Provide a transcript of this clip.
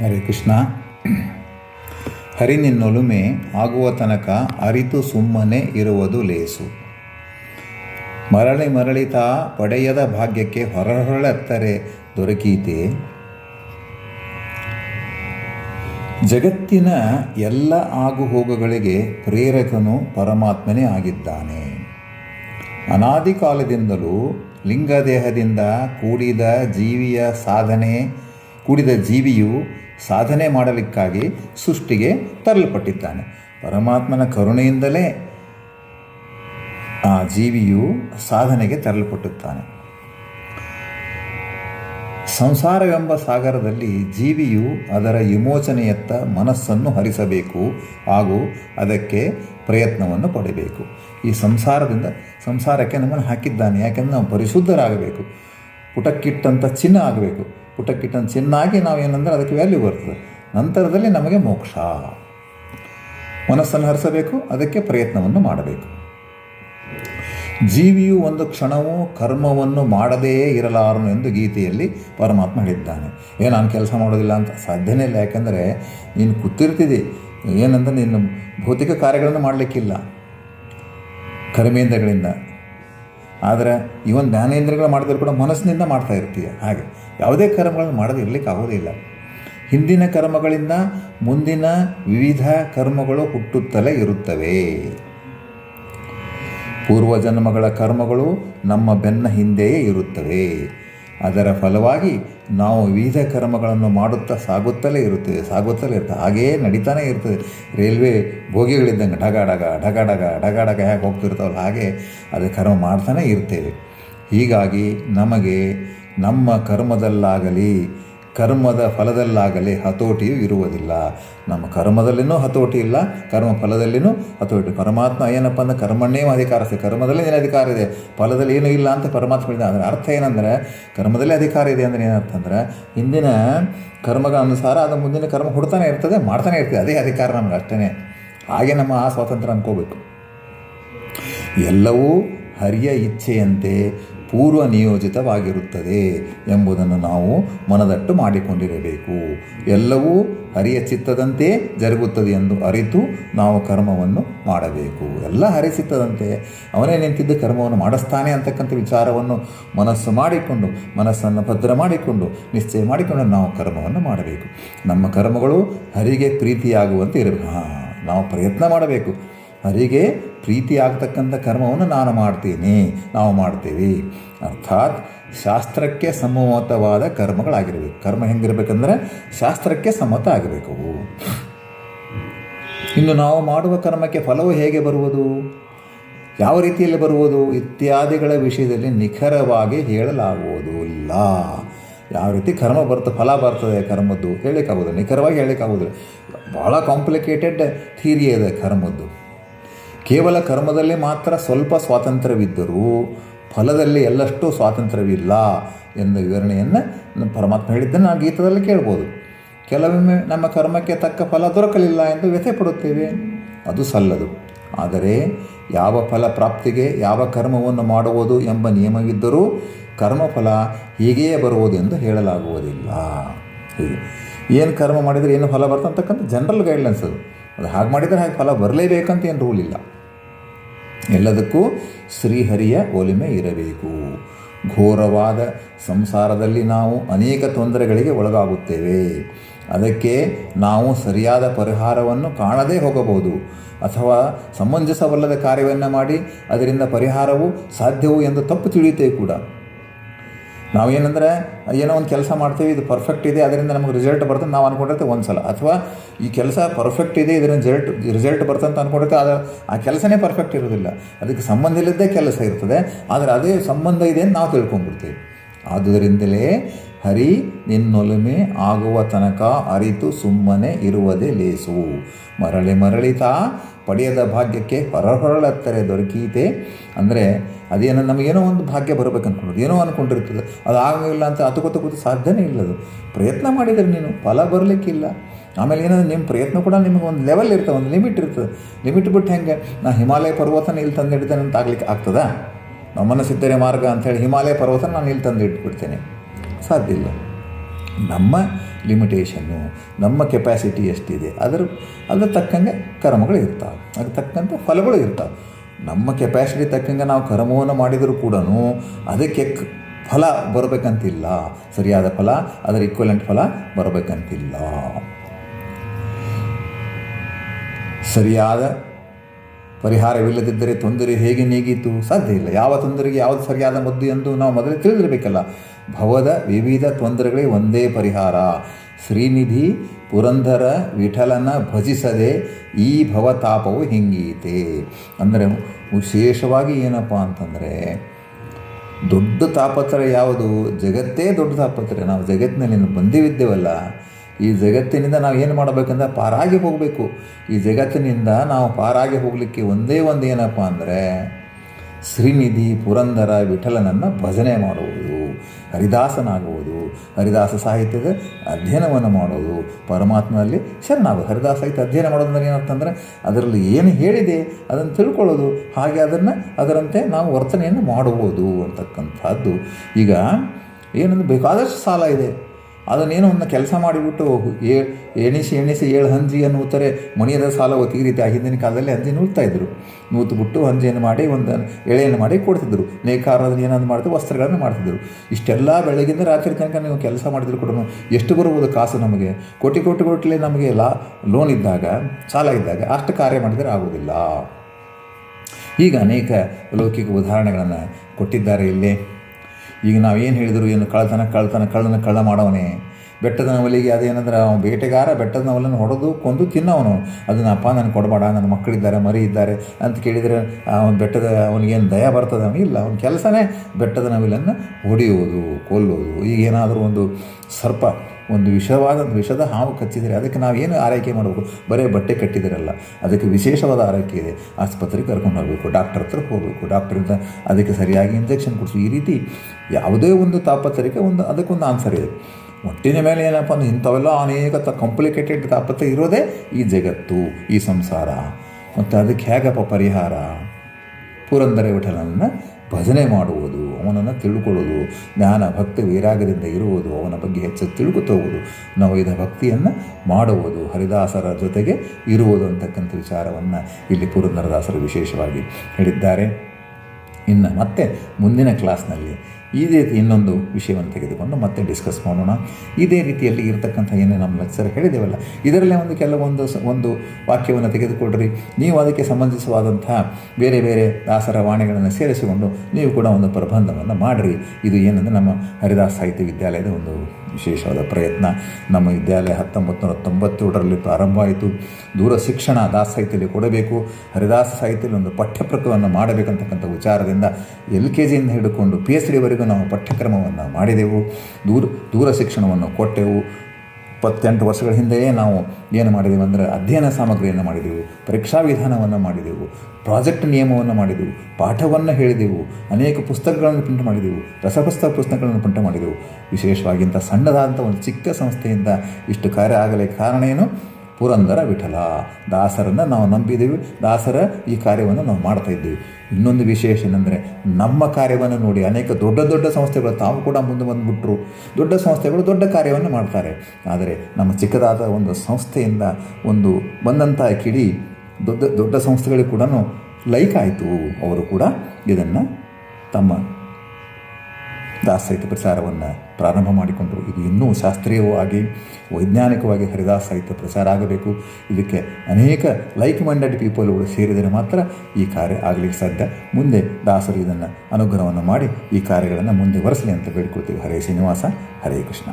ಹರೇ ಕೃಷ್ಣ. ಹರಿನಿನ್ನೊಲುಮೆ ಆಗುವ ತನಕ ಅರಿತು ಸುಮ್ಮನೆ ಇರುವುದು ಲೇಸು. ಮರಳಿ ಮರಳಿತ ಪಡೆಯದ ಭಾಗ್ಯಕ್ಕೆ ಹೊರಹೊರಳತ್ತರೆ ದೊರಕೀತೆ. ಜಗತ್ತಿನ ಎಲ್ಲ ಆಗುಹೋಗುಗಳಿಗೆ ಪ್ರೇರಕನು ಪರಮಾತ್ಮನೇ ಆಗಿದ್ದಾನೆ. ಅನಾದಿ ಕಾಲದಿಂದಲೂ ಲಿಂಗದೇಹದಿಂದ ಕೂಡಿದ ಜೀವಿಯ ಸಾಧನೆ ಕೂಡಿದ ಜೀವಿಯು ಸಾಧನೆ ಮಾಡಲಿಕ್ಕಾಗಿ ಸೃಷ್ಟಿಗೆ ತರಲ್ಪಟ್ಟಿದ್ದಾನೆ. ಪರಮಾತ್ಮನ ಕರುಣೆಯಿಂದಲೇ ಆ ಜೀವಿಯು ಸಾಧನೆಗೆ ತರಲ್ಪಟ್ಟುತ್ತಾನೆ. ಸಂಸಾರವೆಂಬ ಸಾಗರದಲ್ಲಿ ಜೀವಿಯು ಅದರ ವಿಮೋಚನೆಯತ್ತ ಮನಸ್ಸನ್ನು ಹರಿಸಬೇಕು ಹಾಗೂ ಅದಕ್ಕೆ ಪ್ರಯತ್ನವನ್ನು ಪಡಬೇಕು. ಈ ಸಂಸಾರದಿಂದ ಸಂಸಾರಕ್ಕೆ ನಮ್ಮನ್ನು ಹಾಕಿದ್ದಾನೆ. ಯಾಕೆಂದರೆ ನಾವು ಪರಿಶುದ್ಧರಾಗಬೇಕು. ಪುಟಕ್ಕಿಟ್ಟಂಥ ಚಿನ್ನ ಆಗಬೇಕು. ಪುಟಕ್ಕಿಟ್ಟಂಥ ಚಿನ್ನ ಆಗಿ ನಾವು ಏನಂದ್ರೆ ಅದಕ್ಕೆ ವ್ಯಾಲ್ಯೂ ಬರ್ತದೆ. ನಂತರದಲ್ಲಿ ನಮಗೆ ಮೋಕ್ಷ. ಮನಸ್ಸನ್ನು ಹರಿಸಬೇಕು, ಅದಕ್ಕೆ ಪ್ರಯತ್ನವನ್ನು ಮಾಡಬೇಕು. ಜೀವಿಯು ಒಂದು ಕ್ಷಣವೂ ಕರ್ಮವನ್ನು ಮಾಡದೇ ಇರಲಾರನು ಎಂದು ಗೀತೆಯಲ್ಲಿ ಪರಮಾತ್ಮ ಹೇಳಿದ್ದಾನೆ. ಏ, ನಾನು ಕೆಲಸ ಮಾಡೋದಿಲ್ಲ ಅಂತ ಸಾಧ್ಯನೇ ಇಲ್ಲ. ಯಾಕೆಂದರೆ ನೀನು ಕೂತಿರ್ತಿದ್ದಿ ಏನಂದ್ರೆ ನೀನು ಭೌತಿಕ ಕಾರ್ಯಗಳನ್ನು ಮಾಡಲಿಕ್ಕಿಲ್ಲ. ಕರ್ಮೇಂದ್ರಗಳಿಂದ. ಆದರೆ ಇವನ್ ಜ್ಞಾನೇಂದ್ರಗಳು ಮಾಡಿದ್ರು ಕೂಡ ಮನಸ್ಸಿನಿಂದ ಮಾಡ್ತಾ ಇರ್ತೀಯ. ಹಾಗೆ. ಯಾವುದೇ ಕರ್ಮಗಳನ್ನು ಮಾಡದೇ ಇರಲಿಕ್ಕೆ ಆಗೋದಿಲ್ಲ ಹಿಂದಿನ ಕರ್ಮಗಳಿಂದ ಮುಂದಿನ ವಿವಿಧ ಕರ್ಮಗಳು ಹುಟ್ಟುತ್ತಲೇ ಇರುತ್ತವೆ. ಪೂರ್ವಜನ್ಮಗಳ ಕರ್ಮಗಳು ನಮ್ಮ ಬೆನ್ನ ಹಿಂದೆಯೇ ಇರುತ್ತವೆ. ಅದರ ಫಲವಾಗಿ ನಾವು ವಿವಿಧ ಕರ್ಮಗಳನ್ನು ಮಾಡುತ್ತಾ ಸಾಗುತ್ತಲೇ ಇರುತ್ತೇವೆ, ಸಾಗುತ್ತಲೇ ಇರ್ತದೆ ಹಾಗೆಯೇ ನಡೀತಾನೆ ಇರ್ತದೆ. ರೈಲ್ವೆ ಬೋಗಿಗಳಿದ್ದಂಗೆ ಅಡಗಾಡಗ ಅಡಗಾಡಗ ಅಡಗಾಡಗ ಹೇಗೆ ಹೋಗ್ತಿರ್ತಾವಲ್ಲ, ಹಾಗೆ ಅದು ಕರ್ಮ ಮಾಡ್ತಾನೇ ಇರ್ತೇವೆ. ಹೀಗಾಗಿ ನಮಗೆ ನಮ್ಮ ಕರ್ಮದಲ್ಲಾಗಲಿ, ಕರ್ಮದ ಫಲದಲ್ಲಾಗಲಿ ಹತೋಟಿಯು ಇರುವುದಿಲ್ಲ. ನಮ್ಮ ಕರ್ಮದಲ್ಲಿನೂ ಹತೋಟಿ ಇಲ್ಲ, ಕರ್ಮ ಫಲದಲ್ಲಿನೂ ಹತೋಟಿ. ಪರಮಾತ್ಮ ಏನಪ್ಪ ಅಂದ್ರೆ ಕರ್ಮಣ್ಣೇ ಅಧಿಕಾರ ಇದೆ. ಕರ್ಮದಲ್ಲಿ ಏನು ಅಧಿಕಾರ ಇದೆ? ಫಲದಲ್ಲಿ ಏನೂ ಇಲ್ಲ ಅಂತ ಪರಮಾತ್ಮ ಹೇಳಿದ. ಅದರ ಅರ್ಥ ಏನಂದರೆ, ಕರ್ಮದಲ್ಲಿ ಅಧಿಕಾರ ಇದೆ ಅಂದರೆ ಏನರ್ಥ ಅಂದ್ರೆ ಹಿಂದಿನ ಕರ್ಮಗಳ ಅನುಸಾರ ಅದು ಮುಂದಿನ ಕರ್ಮ ಹುಡ್ತಾನೆ ಇರ್ತದೆ, ಮಾಡ್ತಾನೆ ಇರ್ತದೆ. ಅದೇ ಅಧಿಕಾರ ನಮ್ಗೆ ಅಷ್ಟೇ ಹಾಗೆ ನಮ್ಮ ಆ ಸ್ವಾತಂತ್ರ್ಯ ಅನ್ಕೋಬೇಕು. ಎಲ್ಲವೂ ಹರಿಯ ಇಚ್ಛೆಯಂತೆ ಪೂರ್ವ ನಿಯೋಜಿತವಾಗಿರುತ್ತದೆ ಎಂಬುದನ್ನು ನಾವು ಮನದಟ್ಟು ಮಾಡಿಕೊಂಡಿರಬೇಕು. ಎಲ್ಲವೂ ಹರಿಯ ಚಿತ್ತದಂತೆ ಜರುಗುತ್ತದೆ ಎಂದು ಅರಿತು ನಾವು ಕರ್ಮವನ್ನು ಮಾಡಬೇಕು. ಎಲ್ಲ ಹರಿಚಿತ್ತದಂತೆ ಅವನೇ ನಿಂತಿದ್ದ ಕರ್ಮವನ್ನು ಮಾಡಿಸ್ತಾನೆ ಅಂತಕ್ಕಂಥ ವಿಚಾರವನ್ನು ಮನಸ್ಸು ಮಾಡಿಕೊಂಡು, ಮನಸ್ಸನ್ನು ಭದ್ರ ಮಾಡಿಕೊಂಡು, ನಿಶ್ಚಯ ಮಾಡಿಕೊಂಡು ನಾವು ಕರ್ಮವನ್ನು ಮಾಡಬೇಕು. ನಮ್ಮ ಕರ್ಮಗಳು ಹರಿಗೆ ಪ್ರೀತಿಯಾಗುವಂತೆ ಇರಬೇಕು. ನಾವು ಪ್ರಯತ್ನ ಮಾಡಬೇಕು. ಹರಿಗೆ ಪ್ರೀತಿ ಆಗ್ತಕ್ಕಂಥ ಕರ್ಮವನ್ನು ನಾನು ಮಾಡ್ತೀನಿ, ನಾವು ಮಾಡ್ತೀವಿ. ಅರ್ಥಾತ್ ಶಾಸ್ತ್ರಕ್ಕೆ ಸಮ್ಮತವಾದ ಕರ್ಮಗಳಾಗಿರಬೇಕು. ಕರ್ಮ ಹೆಂಗಿರ್ಬೇಕಂದ್ರೆ ಶಾಸ್ತ್ರಕ್ಕೆ ಸಮ್ಮತ ಆಗಬೇಕು. ಇನ್ನು ನಾವು ಮಾಡುವ ಕರ್ಮಕ್ಕೆ ಫಲವು ಹೇಗೆ ಬರುವುದು? ಯಾವ ರೀತಿಯಲ್ಲಿ ಬರುವುದು? ಇತ್ಯಾದಿಗಳ ವಿಷಯದಲ್ಲಿ ನಿಖರವಾಗಿ ಹೇಳಲಾಗುವುದು ಇಲ್ಲ ಯಾವ ರೀತಿ ಕರ್ಮ ಬರ್ತದೆ ಫಲ ಬರ್ತದೆ ಕರ್ಮದ್ದು? ಹೇಳಲಿಕ್ಕಾಗೋದಿಲ್ಲ ನಿಖರವಾಗಿ ಹೇಳಲಿಕ್ಕಾಗೋದಿಲ್ಲ ಭಾಳ ಕಾಂಪ್ಲಿಕೇಟೆಡ್ ಥಿಯರಿ ಇದೆ ಕರ್ಮದ್ದು. ಕೇವಲ ಕರ್ಮದಲ್ಲಿ ಮಾತ್ರ ಸ್ವಲ್ಪ ಸ್ವಾತಂತ್ರ್ಯವಿದ್ದರೂ ಫಲದಲ್ಲಿ ಎಲ್ಲಷ್ಟು ಸ್ವಾತಂತ್ರ್ಯವಿಲ್ಲ ಎಂದ ವಿವರಣೆಯನ್ನು ಪರಮಾತ್ಮ ಹೇಳಿದ್ದನ್ನು ಆ ಗೀತದಲ್ಲಿ ಕೇಳ್ಬೋದು. ಕೆಲವೊಮ್ಮೆ ನಮ್ಮ ಕರ್ಮಕ್ಕೆ ತಕ್ಕ ಫಲ ದೊರಕಲಿಲ್ಲ ಎಂದು ವ್ಯಥೆ ಪಡುತ್ತೇವೆ. ಅದು ಸಲ್ಲದು. ಆದರೆ ಯಾವ ಫಲ ಪ್ರಾಪ್ತಿಗೆ ಯಾವ ಕರ್ಮವನ್ನು ಮಾಡುವುದು ಎಂಬ ನಿಯಮವಿದ್ದರೂ ಕರ್ಮಫಲ ಹೀಗೆಯೇ ಬರುವುದು ಎಂದು ಹೇಳಲಾಗುವುದಿಲ್ಲ. ಏನು ಕರ್ಮ ಮಾಡಿದರೆ ಏನು ಫಲ ಬರ್ತಂತಕ್ಕಂಥ ಜನರಲ್ ಗೈಡ್ಲೈನ್ಸ್ ಅದು. ಅದು ಹಾಗೆ ಮಾಡಿದರೆ ಹಾಗೆ ಫಲ ಬರಲೇಬೇಕಂತ ಏನು ರೂಲ್ ಇಲ್ಲ. ಎಲ್ಲದಕ್ಕೂ ಶ್ರೀಹರಿಯ ಒಲಿಮೆ ಇರಬೇಕು. ಘೋರವಾದ ಸಂಸಾರದಲ್ಲಿ ನಾವು ಅನೇಕ ತೊಂದರೆಗಳಿಗೆ ಒಳಗಾಗುತ್ತೇವೆ. ಅದಕ್ಕೆ ನಾವು ಸರಿಯಾದ ಪರಿಹಾರವನ್ನು ಕಾಣದೇ ಹೋಗಬಹುದು. ಅಥವಾ ಸಮಂಜಸವಲ್ಲದ ಕಾರ್ಯವನ್ನು ಮಾಡಿ ಅದರಿಂದ ಪರಿಹಾರವು ಸಾಧ್ಯವು ಎಂದು ತಪ್ಪು ತಿಳಿಯುತ್ತೇವೆ ಕೂಡ. ನಾವೇನೆಂದರೆ ಏನೋ ಒಂದು ಕೆಲಸ ಮಾಡ್ತೀವಿ, ಇದು ಪರ್ಫೆಕ್ಟ್ ಇದೆ, ಅದರಿಂದ ನಮಗೆ ರಿಸಲ್ಟ್ ಬರ್ತದೆ ನಾವು ಅಂದ್ಕೊಂಡಿರ್ತೀವಿ ಒಂದು ಸಲ ಅಥವಾ ಈ ಕೆಲಸ ಪರ್ಫೆಕ್ಟ್ ಇದೆ, ಇದರಿಂದ ರಿಸಲ್ಟ್ ರಿಸಲ್ಟ್ ಬರ್ತಂತ ಅಂದ್ಕೊಂಡಿರ್ತೇವೆ ಆದರೆ ಆ ಕೆಲಸನೇ ಪರ್ಫೆಕ್ಟ್ ಇರೋದಿಲ್ಲ ಅದಕ್ಕೆ ಸಂಬಂಧ ಇಲ್ಲದೇ ಕೆಲಸ ಇರ್ತದೆ, ಆದರೆ ಅದೇ ಸಂಬಂಧ ಇದೆ ಅಂತ ನಾವು ತಿಳ್ಕೊಂಡ್ಬಿಡ್ತೀವಿ. ಆದುದರಿಂದಲೇ ಹರಿ, ನಿನ್ನೊಲುಮೆ ಆಗುವ ತನಕ ಅರಿತು ಸುಮ್ಮನೆ ಇರುವುದೇ ಲೇಸು. ಮರಳಿ ಮರಳಿತಾ ಪಡೆಯದ ಭಾಗ್ಯಕ್ಕೆ ಹೊರಹೊರಳತ್ತರೆ ದೊರಕೀತೆ. ಅಂದರೆ ಅದೇನೋ ನಮಗೇನೋ ಒಂದು ಭಾಗ್ಯ ಬರಬೇಕು ಅಂದ್ಕೊಂಡು ಏನೋ ಅಂದ್ಕೊಂಡಿರ್ತದೆ ಅದು ಆಗಲಿಲ್ಲ ಅಂತ ಅತುಕೊತ ಕೂತು ಸಾಧ್ಯನೇ ಇಲ್ಲದು ಪ್ರಯತ್ನ ಮಾಡಿದರೆ ನೀನು, ಫಲ ಬರಲಿಕ್ಕಿಲ್ಲ. ಆಮೇಲೆ ಏನಂದ್ರೆ ನಿಮ್ಮ ಪ್ರಯತ್ನ ಕೂಡ ನಿಮಗೆ ಒಂದು ಲೆವೆಲ್ ಇರ್ತದೆ, ಒಂದು ಲಿಮಿಟ್ ಇರ್ತದೆ. ಲಿಮಿಟ್ ಬಿಟ್ಟು ಹೆಂಗೆ, ನಾ ಹಿಮಾಲಯ ಪರ್ವತನ ಇಲ್ಲಿ ತಂದು ಅಂತ ಆಗ್ಲಿಕ್ಕೆ ಆಗ್ತದಾ? ನಮ್ಮನ್ನು ಸಿದ್ಧರೆ ಮಾರ್ಗ ಅಂಥೇಳಿ ಹಿಮಾಲಯ ಪರ್ವತನ ನಾನು ಇಲ್ಲಿ ತಂದು ಇಟ್ಬಿಡ್ತೇನೆ ಸಾಧ್ಯ ಇಲ್ಲ. ನಮ್ಮ ಲಿಮಿಟೇಷನ್ನು, ನಮ್ಮ ಕೆಪ್ಯಾಸಿಟಿ ಎಷ್ಟಿದೆ, ಅದರ ಅದರ ತಕ್ಕಂಗೆ ಕರ್ಮಗಳು ಇರ್ತಾವೆ. ಅದಕ್ಕೆ ತಕ್ಕಂಥ ಫಲಗಳು ಇರ್ತಾವೆ. ನಮ್ಮ ಕೆಪ್ಯಾಸಿಟಿ ತಕ್ಕಂಗೆ ನಾವು ಕರ್ಮವನ್ನು ಮಾಡಿದರೂ ಕೂಡ ಅದಕ್ಕೆ ಫಲ ಬರಬೇಕಂತಿಲ್ಲ. ಸರಿಯಾದ ಫಲ, ಅದರ ಈಕ್ವಲೆಂಟ್ ಫಲ ಬರಬೇಕಂತಿಲ್ಲ. ಸರಿಯಾದ ಪರಿಹಾರವಿಲ್ಲದಿದ್ದರೆ ತೊಂದರೆ ಹೇಗೆ ನೀಗಿತು? ಸಾಧ್ಯ ಇಲ್ಲ. ಯಾವ ತೊಂದರೆಗೆ ಯಾವುದು ಸರಿಯಾದ ಮದ್ದು ಎಂದು ನಾವು ಮೊದಲೇ ತಿಳಿದಿರಬೇಕಲ್ಲ. ಭವದ ವಿವಿಧ ತೊಂದರೆಗಳಿಗೆ ಒಂದೇ ಪರಿಹಾರ. ಶ್ರೀನಿಧಿ ಪುರಂದರ ವಿಠಲನ ಭಜಿಸದೆ ಈ ಭವತಾಪವು ಹಿಂಗೀತೆ. ಅಂದರೆ ವಿಶೇಷವಾಗಿ ಏನಪ್ಪ ಅಂತಂದರೆ, ದೊಡ್ಡ ತಾಪತ್ರಯ ಯಾವುದು? ಜಗತ್ತೇ ದೊಡ್ಡ ತಾಪತ್ರಯ. ನಾವು ಜಗತ್ತಿನಲ್ಲಿ ಬಂದಿವಿದ್ದೇವಲ್ಲ. ಈ ಜಗತ್ತಿನಿಂದ ನಾವು ಏನು ಮಾಡಬೇಕಂದ್ರೆ ಪಾರಾಗಿ ಹೋಗಬೇಕು. ಈ ಜಗತ್ತಿನಿಂದ ನಾವು ಪಾರಾಗಿ ಹೋಗಲಿಕ್ಕೆ ಒಂದೇ ಒಂದು ಏನಪ್ಪ ಅಂದರೆ ಶ್ರೀನಿಧಿ ಪುರಂದರ ವಿಠಲನನ್ನು ಭಜನೆ ಮಾಡುವುದು, ಹರಿದಾಸನಾಗುವುದು. ಹರಿದಾಸ ಸಾಹಿತ್ಯದ ಅಧ್ಯಯನವನ್ನು ಮಾಡೋದು ಪರಮಾತ್ಮನಲ್ಲಿ ಶರಣಾಗೋದು ಹರಿದಾಸ ಸಾಹಿತ್ಯ ಅಧ್ಯಯನ ಮಾಡೋದಂದ್ರೆ ಏನಂತಂದರೆ ಅದರಲ್ಲಿ ಏನು ಹೇಳಿದೆ ಅದನ್ನು ತಿಳ್ಕೊಳ್ಳೋದು. ಹಾಗೆ ಅದನ್ನು ಅದರಂತೆ ನಾವು ವರ್ತನೆಯನ್ನು ಮಾಡುವುದು ಅಂತಕ್ಕಂಥದ್ದು. ಈಗ ಏನಂದ್ರೆ ಬೇಕಾದಷ್ಟು ಸಾಲ ಇದೆ. ಅದನ್ನೇನೋ ಒಂದು ಕೆಲಸ ಮಾಡಿಬಿಟ್ಟು ಎಣಿಸಿ ಎಣಿಸಿ ಏಳು ಹಂಜಿ ಅನ್ನುತ್ತಾರೆ ಮನೆಯದ ಸಾಲ ರೀತಿ ಆ ಹಿಂದಿನ ಕಾಲದಲ್ಲಿ ಹಂಜಿ ನೂಲ್ತಾಯಿದ್ರು ನೂತುಬಿಟ್ಟು ಹಂಜಿಯನ್ನು ಮಾಡಿ ಒಂದು ಎಳೆಯನ್ನು ಮಾಡಿ ಕೊಡ್ತಿದ್ರು. ನೇಕಾರ ಅದನ್ನು ಏನಾದ್ರು ಮಾಡ್ತಿದ್ರು ವಸ್ತ್ರಗಳನ್ನು ಮಾಡ್ತಿದ್ರು. ಇಷ್ಟೆಲ್ಲ ಬೆಳಗಿಂದ ರಾತ್ರಿ ತನಕ ನೀವು ಕೆಲಸ ಮಾಡಿದ್ರು ಕೂಡ ಎಷ್ಟು ಬರ್ಬೋದು ಕಾಸು ನಮಗೆ? ಕೋಟಿ ಕೋಟಿ ಕೋಟಿ ನಮಗೆ ಲಾ ಲೋನ್ ಇದ್ದಾಗ, ಸಾಲ ಇದ್ದಾಗ ಅಷ್ಟು ಕಾರ್ಯ ಮಾಡಿದರೆ ಆಗೋದಿಲ್ಲ ಈಗ ಅನೇಕ ಲೌಕಿಕ ಉದಾಹರಣೆಗಳನ್ನು ಕೊಟ್ಟಿದ್ದಾರೆ ಇಲ್ಲಿ. ಈಗ ನಾವು ಏನು ಹೇಳಿದರು ಏನು ಕಳ್ಳತನ ಕಳ್ಳತನ ಕಳ್ಳನ ಕಳ್ಳ ಮಾಡವನೇ. ಬೆಟ್ಟದ ನವಲಿಗೆ ಅದೇನಂದ್ರೆ ಅವನು ಬೇಟೆಗಾರ, ಬೆಟ್ಟದ ನವಲನ್ನು ಹೊಡೆದು ಕೊಂದು ತಿನ್ನವನು. ಅದನ್ನ ಅಪ್ಪ ನನಗೆ ಕೊಡಬೇಡ ನನ್ನ ಮಕ್ಕಳಿದ್ದಾರೆ ಮರಿ ಇದ್ದಾರೆ ಅಂತ ಕೇಳಿದರೆ ಅವನು ಬೆಟ್ಟದ ಅವನಿಗೇನು ದಯ ಬರ್ತದೆ? ಅವನು ಇಲ್ಲ, ಅವನ ಕೆಲಸನೇ ಬೆಟ್ಟದ ನವಿಲನ್ನು ಹೊಡೆಯುವುದು ಕೊಲ್ಲುವುದು ಈಗೇನಾದರೂ ಒಂದು ಸರ್ಪ ಒಂದು ವಿಷವಾದ ವಿಷದ ಹಾವು ಕಚ್ಚಿದರೆ ಅದಕ್ಕೆ ನಾವು ಏನು ಆರೈಕೆ ಮಾಡಬೇಕು? ಬರೀ ಬಟ್ಟೆ ಕಟ್ಟಿದಿರಲ್ಲ. ಅದಕ್ಕೆ ವಿಶೇಷವಾದ ಆರೈಕೆ ಇದೆ. ಆಸ್ಪತ್ರೆಗೆ ಕರ್ಕೊಂಡು ಹೋಗಬೇಕು. ಡಾಕ್ಟರ್ ಹತ್ರ ಹೋಗಬೇಕು. ಡಾಕ್ಟ್ರಿಂದ ಅದಕ್ಕೆ ಸರಿಯಾಗಿ ಇಂಜೆಕ್ಷನ್ ಕೊಡಿಸು. ಈ ರೀತಿ ಯಾವುದೇ ಒಂದು ತಾಪತ್ರಯಕ್ಕೆ ಒಂದು ಅದಕ್ಕೊಂದು ಆನ್ಸರ್ ಇದೆ. ಒಟ್ಟಿನ ಮೇಲೆ ಏನಪ್ಪ ಅಂದ್ರೆ ಇಂಥವೆಲ್ಲ ಅನೇಕ ತ ಕಾಂಪ್ಲಿಕೇಟೆಡ್ ತಾಪತ್ರ ಇರೋದೇ ಈ ಜಗತ್ತು, ಈ ಸಂಸಾರ. ಮತ್ತು ಅದಕ್ಕೆ ಹೇಗಪ್ಪ ಪರಿಹಾರ? ಪುರಂದರ ವಿಠಲನನ್ನು ಭಜನೆ ಮಾಡುವುದು. ಅವನನ್ನು ತಿಳ್ಕೊಳ್ಳೋದು, ಜ್ಞಾನ, ಭಕ್ತಿ, ವೈರಾಗ್ಯದಿಂದ ಇರುವುದು, ಅವನ ಬಗ್ಗೆ ಹೆಚ್ಚು ತಿಳ್ಕೊತೋಗುವುದು ನವೈದ ಭಕ್ತಿಯನ್ನು ಮಾಡುವುದು, ಹರಿದಾಸರ ಜೊತೆಗೆ ಇರುವುದು ಅಂತಕ್ಕಂಥ ವಿಚಾರವನ್ನು ಇಲ್ಲಿ ಪುರಂದರದಾಸರು ವಿಶೇಷವಾಗಿ ಹೇಳಿದ್ದಾರೆ. ಇನ್ನು ಮತ್ತೆ ಮುಂದಿನ ಕ್ಲಾಸ್ನಲ್ಲಿ ಇದೇ ರೀತಿ ಇನ್ನೊಂದು ವಿಷಯವನ್ನು ತೆಗೆದುಕೊಂಡು ಮತ್ತೆ ಡಿಸ್ಕಸ್ ಮಾಡೋಣ. ಇದೇ ರೀತಿಯಲ್ಲಿ ಇರತಕ್ಕಂಥ ಏನೇ ನಮ್ಮ ಲೆಕ್ಚರ್ ಹೇಳಿದ್ದೇವಲ್ಲ, ಇದರಲ್ಲೇ ಒಂದು ಕೆಲವೊಂದು ಒಂದು ವಾಕ್ಯವನ್ನು ತೆಗೆದುಕೊಡ್ರಿ ನೀವು ಅದಕ್ಕೆ ಸಂಬಂಧಿಸುವಾದಂತಹ ಬೇರೆ ಬೇರೆ ದಾಸರ ವಾಣಿಗಳನ್ನು ಸೇರಿಸಿಕೊಂಡು ನೀವು ಕೂಡ ಒಂದು ಪ್ರಬಂಧವನ್ನು ಮಾಡಿರಿ. ಇದು ಏನಂದರೆ ನಮ್ಮ ಹರಿದಾಸ ಸಾಹಿತ್ಯ ವಿದ್ಯಾಲಯದ ಒಂದು ವಿಶೇಷವಾದ ಪ್ರಯತ್ನ. ನಮ್ಮ ವಿದ್ಯಾಲಯ ಹತ್ತೊಂಬತ್ತು ನೂರ ತೊಂಬತ್ತೇಳರಲ್ಲಿ ಪ್ರಾರಂಭ ಆಯಿತು ದೂರ ಶಿಕ್ಷಣ ದಾಸ ಸಾಹಿತ್ಯದಲ್ಲಿ ಕೊಡಬೇಕು. ಹರಿದಾಸ ಸಾಹಿತ್ಯದಲ್ಲಿ ಒಂದು ಪಠ್ಯಪ್ರಕವನ್ನು ಮಾಡಬೇಕಂತಕ್ಕಂಥ ವಿಚಾರದಿಂದ ಎಲ್ ಕೆ ಜಿಯಿಂದ ಹಿಡ್ಕೊಂಡು ಪಿ ಎಚ್ ನಾವು ಪಠ್ಯಕ್ರಮವನ್ನು ಮಾಡಿದೆವು, ದೂರ ದೂರ ಶಿಕ್ಷಣವನ್ನು ಕೊಟ್ಟೆವು. ಇಪ್ಪತ್ತೆಂಟು ವರ್ಷಗಳ ಹಿಂದೆಯೇ ನಾವು ಏನು ಮಾಡಿದೆವು ಅಂದರೆ ಅಧ್ಯಯನ ಸಾಮಗ್ರಿಯನ್ನು ಮಾಡಿದೆವು, ಪರೀಕ್ಷಾ ವಿಧಾನವನ್ನು ಮಾಡಿದೆವು, ಪ್ರಾಜೆಕ್ಟ್ ನಿಯಮವನ್ನು ಮಾಡಿದೆವು, ಪಾಠವನ್ನು ಹೇಳಿದೆವು, ಅನೇಕ ಪುಸ್ತಕಗಳನ್ನು ಪ್ರಿಂಟ್ ಮಾಡಿದೆವು ರಸಪುಸ್ತಕ ಪುಸ್ತಕಗಳನ್ನು ಪ್ರಿಂಟ್ ಮಾಡಿದೆವು. ವಿಶೇಷವಾಗಿ ಇಂಥ ಸಣ್ಣದಾದಂಥ ಒಂದು ಚಿಕ್ಕ ಸಂಸ್ಥೆಯಿಂದ ಇಷ್ಟು ಕಾರ್ಯ ಆಗಲೇ ಕಾರಣ ಏನು? ಪುರಂದರ ವಿಠಲ. ದಾಸರನ್ನು ನಾವು ನಂಬಿದ್ದೀವಿ ದಾಸರ ಈ ಕಾರ್ಯವನ್ನು ನಾವು ಮಾಡ್ತಾ ಇದ್ದೀವಿ. ಇನ್ನೊಂದು ವಿಶೇಷ ಏನಂದರೆ, ನಮ್ಮ ಕಾರ್ಯವನ್ನು ನೋಡಿ ಅನೇಕ ದೊಡ್ಡ ದೊಡ್ಡ ಸಂಸ್ಥೆಗಳು ತಾವು ಕೂಡ ಮುಂದೆ ಬಂದುಬಿಟ್ರು. ದೊಡ್ಡ ಸಂಸ್ಥೆಗಳು ದೊಡ್ಡ ಕಾರ್ಯವನ್ನು ಮಾಡ್ತಾರೆ. ಆದರೆ ನಮ್ಮ ಚಿಕ್ಕದಾದ ಒಂದು ಸಂಸ್ಥೆಯಿಂದ ಒಂದು ಬಂದಂತಹ ಕಿಡಿ ದೊಡ್ಡ ದೊಡ್ಡ ಸಂಸ್ಥೆಗಳಿಗೆ ಕೂಡ ಲೈಕ್ ಆಯಿತು. ಅವರು ಕೂಡ ಇದನ್ನು ತಮ್ಮ ದಾಸ ಪ್ರಸಾರವನ್ನು ಪ್ರಚಾರವನ್ನು ಪ್ರಾರಂಭ ಮಾಡಿಕೊಂಡರು ಇದು ಇನ್ನೂ ಶಾಸ್ತ್ರೀಯವಾಗಿ ವೈಜ್ಞಾನಿಕವಾಗಿ ಹರಿದಾಸ ಸಾಹಿತ್ಯ ಪ್ರಚಾರ ಆಗಬೇಕು. ಇದಕ್ಕೆ ಅನೇಕ ಲೈಕ್ ಮೈಂಡೆಡ್ ಪೀಪಲ್ಗಳು ಸೇರಿದರೆ ಮಾತ್ರ ಈ ಕಾರ್ಯ ಆಗಲಿಕ್ಕೆ ಸಾಧ್ಯ. ಮುಂದೆ ದಾಸರು ಇದನ್ನು ಅನುಗ್ರಹವನ್ನು ಮಾಡಿ ಈ ಕಾರ್ಯಗಳನ್ನು ಮುಂದೆ ವರೆಸಲಿ ಅಂತ ಬೇಡ್ಕೊಳ್ತೀವಿ. ಹರೇ ಶ್ರೀನಿವಾಸ, ಹರೇ ಕೃಷ್ಣ.